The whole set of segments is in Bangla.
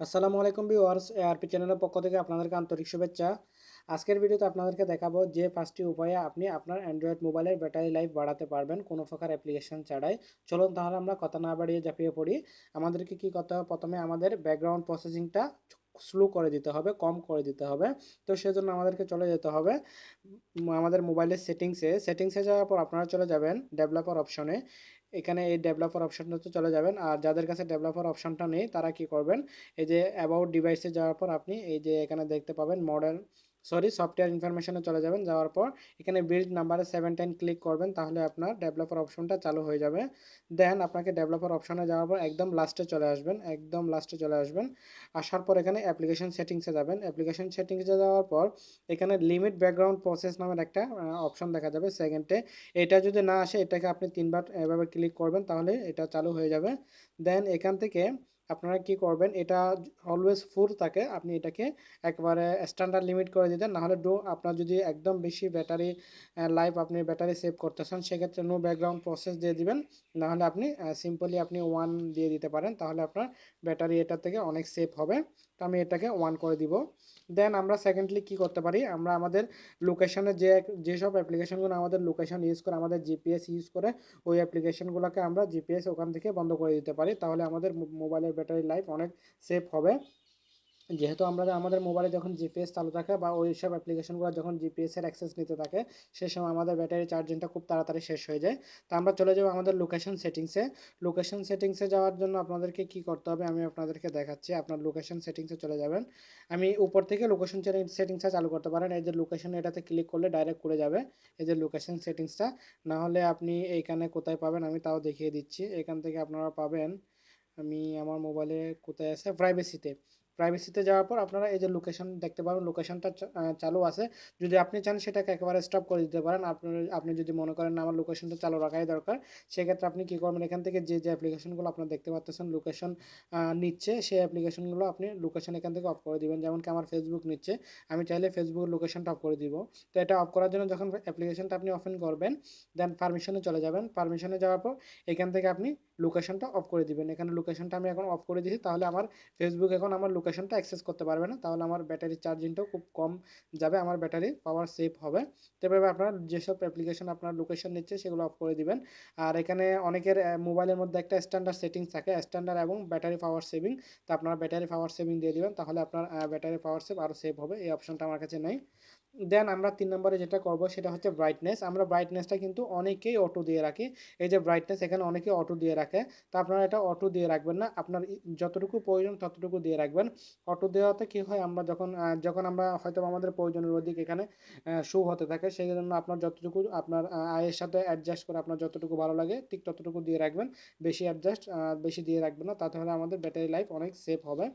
আসসালামু আলাইকুম ভিউয়ার্স এআরপি চ্যানেলের পক্ষ থেকে আপনাদেরকে আন্তরিক শুভেচ্ছা। আজকের ভিডিওতে আপনাদেরকে দেখাবো যে পাঁচটি উপায়ে আপনি আপনার অ্যান্ড্রয়েড মোবাইলের ব্যাটারি লাইফ বাড়াতে পারবেন কোনো প্রকার অ্যাপ্লিকেশন ছাড়াই। চলুন তাহলে আমরা কথা না বাড়িয়ে ঝাঁপিয়ে পড়ি। আমাদেরকে কি করতে হবে? প্রথমে আমাদের ব্যাকগ্রাউন্ড প্রসেসিংটা স্লো করে দিতে হবে, কম করে দিতে হবে। তো সেজন্য আমাদেরকে চলে যেতে হবে। আমাদের মোবাইলের সেটিংসে সেটিংসে যাওয়ার পর আপনারা চলে যাবেন ডেভেলপার অপশনে এখানে এই ডেভেলপার অপশনটাতে চলে যাবেন। আর যাদের কাছে ডেভেলপার অপশনটা নেই, তারা কি করবেন? এই যে অ্যাবাউট ডিভাইসে যাওয়ার পর আপনি এই যে এখানে দেখতে পাবেন মডেল সরি সফটওয়্যার ইনফরমেশনে চলে যাবেন, যাওয়ার পর এখানে বিল্ড নাম্বারে সেভেন ক্লিক করবেন, তাহলে আপনার ডেভেলপার অপশনটা চালু হয়ে যাবে। দেন আপনাকে ডেভেলপার অপশনে যাওয়ার পর একদম লাস্টে চলে আসবেন, একদম লাস্টে চলে আসবেন। আসার পর এখানে অ্যাপ্লিকেশন সেটিংসে যাবেন। অ্যাপ্লিকেশন সেটিংসে যাওয়ার পর এখানে লিমিট ব্যাকগ্রাউন্ড প্রসেস নামের একটা অপশন দেখা যাবে সেকেন্ডে এটা যদি না আসে, এটাকে আপনি তিনবার এভাবে ক্লিক করবেন, তাহলে এটা চালু হয়ে যাবে। দেন এখান থেকে আপনারা কি করবেন, এটা অলওয়েজ ফুল থাকে, আপনি এটাকে একবারে স্ট্যান্ডার্ড লিমিট করে দিতেন নাহলে ডো আপনার যদি একদম বেশি ব্যাটারি লাইফ আপনি ব্যাটারি সেভ করতে চান সেক্ষেত্রে নো ব্যাকগ্রাউন্ড প্রসেস দিয়ে দিবেন, নাহলে আপনি সিম্পলি আপনি ওয়ান দিয়ে দিতে পারেন, তাহলে আপনার ব্যাটারি এটা থেকে অনেক সেফ হবে। তো আমি এটাকে ওয়ান করে দিব। দেন আমরা সেকেন্ডলি কি করতে পারি? আমরা আমাদের লোকেশনে যে যেসব অ্যাপ্লিকেশনগুলো আমাদের লোকেশন ইউজ করে, আমাদের জিপিএস ইউজ করে, ওই অ্যাপ্লিকেশনগুলোকে আমরা জিপিএস ওখান থেকে বন্ধ করে দিতে পারি। তাহলে আমাদের মোবাইলের ব্যাটারি লাইফ অনেক সেফ হবে। যেহেতু আমরা আমাদের মোবাইলে যখন জিপিএস চালু থাকে বা ওই সব অ্যাপ্লিকেশনগুলো যখন জিপিএসের অ্যাক্সেস নিতে থাকে, সে সময় আমাদের ব্যাটারি চার্জিংটা খুব তাড়াতাড়ি শেষ হয়ে যায়। তো আমরা চলে যাব আমাদের লোকেশন সেটিংসে লোকেশন সেটিংসে যাওয়ার জন্য আপনাদেরকে কি করতে হবে আমি আপনাদেরকে দেখাচ্ছি। আপনার লোকেশন সেটিংসে চলে যাবেন। আমি উপর থেকে লোকেশন সেটিংসটা চালু করতে পারেন। এই যে লোকেশন এটাতে ক্লিক করলে ডাইরেক্ট করে যাবে এই যে লোকেশন সেটিংসটা না হলে আপনি এইখানে কোথায় পাবেন আমি তাও দেখিয়ে দিচ্ছি। এখান থেকে আপনারা পাবেন আমি আমার মোবাইলে কোথায় আছে? প্রাইভেসিতে প্রাইভেসিতে যাওয়ার পর আপনারা এই যে লোকেশন দেখতে পাবেন লোকেশনটা চালু আছে। যদি আপনি চান সেটাকে একেবারে স্টপ করে দিতে পারেন। আপনার, আপনি যদি মনে করেন আমার লোকেশনটা চালু রাখাই দরকার, সেক্ষেত্রে আপনি কী করবেন? এখান থেকে যে যে অ্যাপ্লিকেশনগুলো আপনার দেখতে পাচ্ছেন লোকেশন নিচ্ছে, সেই অ্যাপ্লিকেশনগুলো আপনি লোকেশন এখান থেকে অফ করে দিবেন। যেমন কি আমার ফেসবুক নিচ্ছে, আমি চাইলে ফেসবুকের লোকেশনটা অফ করে দিব। তো এটা অফ করার জন্য যখন অ্যাপ্লিকেশনটা আপনি ওপেন করবেন দেন পারমিশনে চলে যাবেন। পারমিশনে যাওয়ার পর এখান থেকে আপনি লোকেশনটা অফ করে দিবেন। এখানে লোকেশনটা আমি এখন অফ করে দিয়েছি, তাহলে আমার ফেসবুক এখন আমার লোকেশনটা অ্যাক্সেস করতে পারবে না। তাহলে আমার ব্যাটারি চার্জিংটাও খুব কম যাবে, আমার ব্যাটারি পাওয়ার সেভ হবে। তবে আপনার যেসব অ্যাপ্লিকেশন আপনার লোকেশন নিচ্ছে, সেগুলো অফ করে দিবেন। আর এখানে অনেকের মোবাইলের মধ্যে একটা স্ট্যান্ডার্ড সেটিংস থাকে স্ট্যান্ডার্ড এবং ব্যাটারি পাওয়ার সেভিং তো আপনারা ব্যাটারি পাওয়ার সেভিং দিয়ে দিবেন, তাহলে আপনার ব্যাটারি পাওয়ার সেভ আরও সেভ হবে। এই অপশনটা আমার কাছে নেই। দেন আমরা তিন নম্বরে যেটা করব, সেটা হচ্ছে ব্রাইটনেস আমরা ব্রাইটনেসটা কিন্তু অনেকেই অটো দিয়ে রাখি। এই যে ব্রাইটনেস এখানে অনেকেই অটো দিয়ে রাখে। তো আপনারা এটা অটো দিয়ে রাখবেন না। আপনার যতটুকু প্রয়োজন ততটুকু দিয়ে রাখবেন। অটো দেওয়াতে কি হয়, আমরা যখন যখন আমরা হয়তো আমাদের প্রয়োজনের অধিক এখানে শো হতে থাকে, সেই জন্য আপনার যতটুকু, আপনার আয়ের সাথে অ্যাডজাস্ট করে আপনার যতটুকু ভালো লাগে, ঠিক ততটুকু দিয়ে রাখবেন। বেশি অ্যাডজাস্ট বেশি দিয়ে রাখবেন না, তাতে হলে আমাদের ব্যাটারি লাইফ অনেক সেফ হবে।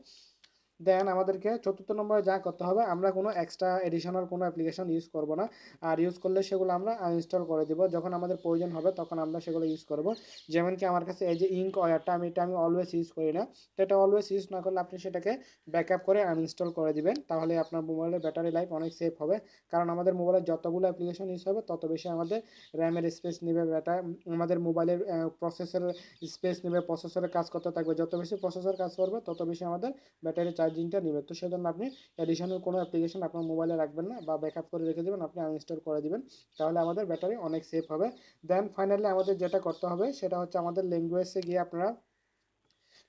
দেন আমাদেরকে চতুর্থ নম্বরে যা করতে হবে, আমরা কোনো এক্সট্রা এডিশনাল কোনো অ্যাপ্লিকেশন ইউজ করব না। আর ইউজ করলে সেগুলো আমরা ইনস্টল করে দেবো। যখন আমাদের প্রয়োজন হবে, তখন আমরা সেগুলো ইউজ করব। যেমন কি আমার কাছে এই যে ইঙ্ক ওয়ারটা আমি এটা আমি অলওয়েজ ইউজ করি না। তো এটা অলওয়েজ ইউজ না করলে আপনি সেটাকে ব্যাকআপ করে আনইনস্টল করে দিবেন। তাহলে আপনার মোবাইলের ব্যাটারি লাইফ অনেক সেফ হবে। কারণ আমাদের মোবাইলের যতগুলো অ্যাপ্লিকেশন ইউজ হবে, তত বেশি আমাদের র্যামের স্পেস নেবে ব্যাটা। আমাদের মোবাইলের প্রসেসরের স্পেস নেবে প্রসেসরের কাজ করতে থাকবে। যত বেশি প্রসেসর কাজ করবে, তত বেশি আমাদের ব্যাটারি চার্জিংটা নেবে তো সেজন্য আপনি অ্যাডিশনাল কোনো অ্যাপ্লিকেশন আপনার মোবাইলে রাখবেন না বা ব্যাকআপ করে রেখে দেবেন, আপনি আনইনস্টল করে দেবেন, তাহলে আমাদের ব্যাটারি অনেক সেফ হবে। দেন ফাইনালি আমাদের যেটা করতে হবে, সেটা হচ্ছে আমাদের ল্যাঙ্গুয়েজে গিয়ে আপনারা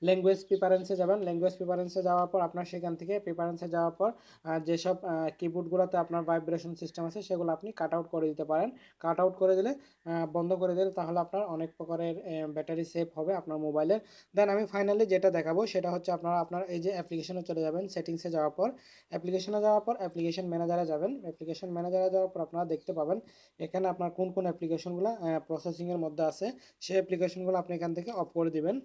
ল্যাঙ্গুয়েজ প্রিপারেন্সে যাবেন। ল্যাঙ্গুয়েজ প্রিপারেন্সে যাওয়ার পর আপনার সেখান থেকে প্রিপারেন্সে যাওয়ার পর যেসব কিবোর্ডগুলোতে আপনার ভাইব্রেশন সিস্টেম আছে, সেগুলো আপনি কাট আউট করে দিতে পারেন। কাট আউট করে দিলে বন্ধ করে দিলে তাহলে আপনার অনেক প্রকারের ব্যাটারি সেভ হবে আপনার মোবাইলের দেন আমি ফাইনালি যেটা দেখাবো, সেটা হচ্ছে আপনারা, আপনার এই যে অ্যাপ্লিকেশনে চলে যাবেন সেটিংসে যাওয়ার পর। অ্যাপ্লিকেশনে যাওয়ার পর অ্যাপ্লিকেশন ম্যানেজারে যাবেন। অ্যাপ্লিকেশন ম্যানেজারে যাওয়ার পর আপনারা দেখতে পাবেন, এখানে আপনার কোন কোন অ্যাপ্লিকেশনগুলো প্রসেসিংয়ের মধ্যে আছে। সেই অ্যাপ্লিকেশনগুলো আপনি এখান থেকে অফ করে দিবেন।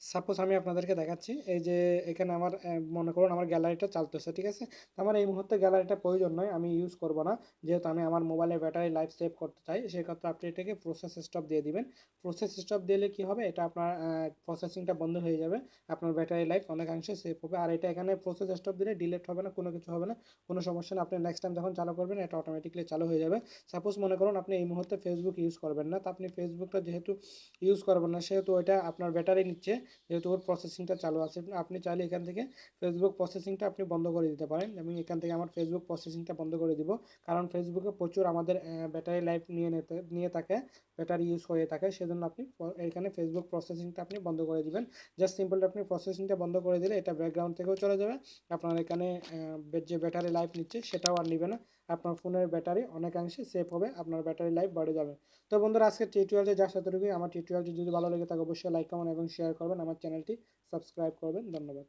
সাপোজ আমি আপনাদেরকে দেখাচ্ছি, এই যে এখানে আমার মনে করুন আমার গ্যালারিটা চালতেছে, ঠিক আছে? আমার এই মুহূর্তে গ্যালারিটা প্রয়োজন নয়, আমি ইউজ করব না। যেহেতু আমি আমার মোবাইলের ব্যাটারি লাইফ সেভ করতে চাই, সেক্ষেত্রে আপনি এটাকে প্রসেস স্টপ দিয়ে দিবেন। প্রসেস স্টপ দিলে কি হবে? এটা আপনার প্রসেসিংটা বন্ধ হয়ে যাবে, আপনার ব্যাটারি লাইফ অনেকাংশে সেভ হবে। আর এটা এখানে প্রসেস স্টপ দিলে ডিলেট হবে না, কোনো কিছু হবে না, কোনো সমস্যা না। আপনি নেক্সট টাইম যখন চালু করবেন, এটা অটোমেটিকলি চালু হয়ে যাবে। সাপোজ মনে করুন আপনি এই মুহূর্তে ফেসবুক ইউজ করবেন না, তো আপনি ফেসবুকটা যেহেতু ইউজ করবেন না, সেহেতু ওইটা আপনার ব্যাটারি নিচ্ছে। যেহেতু ওর প্রসেসিংটা চালু আছে, আপনি চাইলে এখান থেকে ফেসবুক প্রসেসিংটা আপনি বন্ধ করে দিতে পারেন। আমি এখান থেকে আমার ফেসবুক প্রসেসিংটা বন্ধ করে দিব। কারণ ফেসবুকে প্রচুর আমাদের ব্যাটারি লাইফ নিয়ে নিতে, নিয়ে থাকে ব্যাটারি ইউজ হয়ে থাকে, সেজন্য আপনি এখানে ফেসবুক প্রসেসিংটা আপনি বন্ধ করে দিবেন। জাস্ট সিম্পল আপনি প্রসেসিংটা বন্ধ করে দিলে এটা ব্যাকগ্রাউন্ড থেকেও চলে যাবে। আপনার এখানে যে ব্যাটারি লাইফ নিচ্ছে সেটাও আর নিবে না। আপনার ফোনের ব্যাটারি অনেকাংশে সেফ হবে, আপনার ব্যাটারি লাইফ বেড়ে যাবে। তো বন্ধুরা আজকে টিউটোরিয়ালটি সাথে আমার টিউটোরিয়ালটি যদি ভালো লেগে থাকে, অবশ্যই লাইক কমেন্ট এবং শেয়ার করবেন। আমার চ্যানেলটি সাবস্ক্রাইব করবেন। ধন্যবাদ।